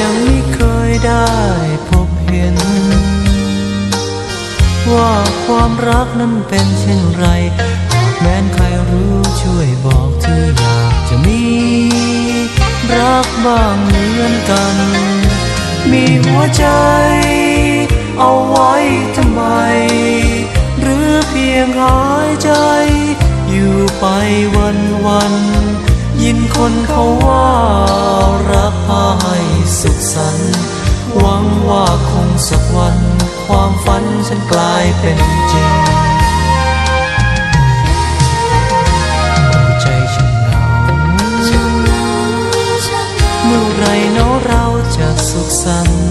ยังไม่เคยได้พบเห็น ว่าความรักนั้นเป็นเช่นไรแม้นใครรู้ช่วยบอกที่อยากจะมี รักบ้างเหมือนกัน มีหัวใจ เอาไว้ทำไม หรือเพียงหายใจ อยู่ไปวันวัน ยินคนเขาว่า สุขสันต์หวังว่าคงสักวัน ความฝันฉันกลายเป็นจริงหัวใจฉันเหงาเมื่อไรเนาะเราจะสุขสันต์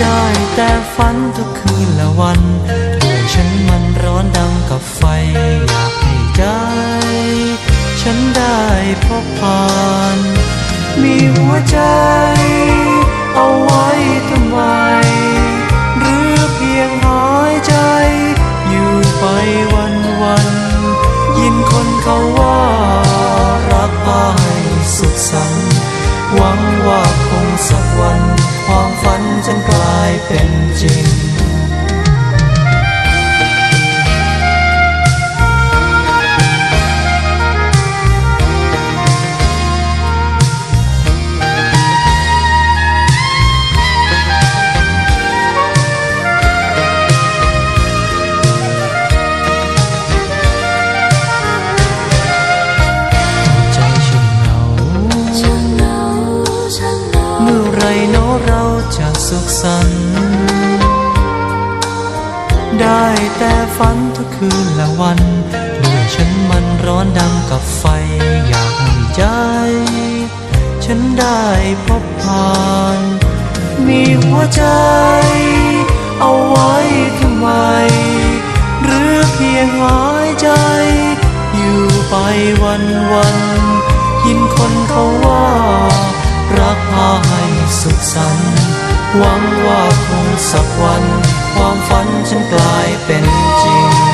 ได้แต่ฝันทุกคืนละวันด้วยฉันมันร้อนดังกับไฟอยากให้ใจ ฉันได้พบผ่าน ใจ เอาไว้ทำไม หรือเพียงหายใจ อยู่ไปวันวัน ยินคนเขาว่า รักพาให้สุขสันต์หวังว่าคงสักวัน ความฝันฉันกลายเป็นจริง สุขสันต์ได้แต่ฝันทุกคืนละวันด้วยฉันมันร้อนดังกับไฟอยากให้ใจ ฉันได้พบผ่าน มีหัวใจ เอาไว้ทำไม หรือเพียงหายใจ อยู่ไปวันวันยินคนเขาว่า รักพาให้สุขสันต์ หวังว่าคงสักวัน ความฝันฉันกลายเป็นจริง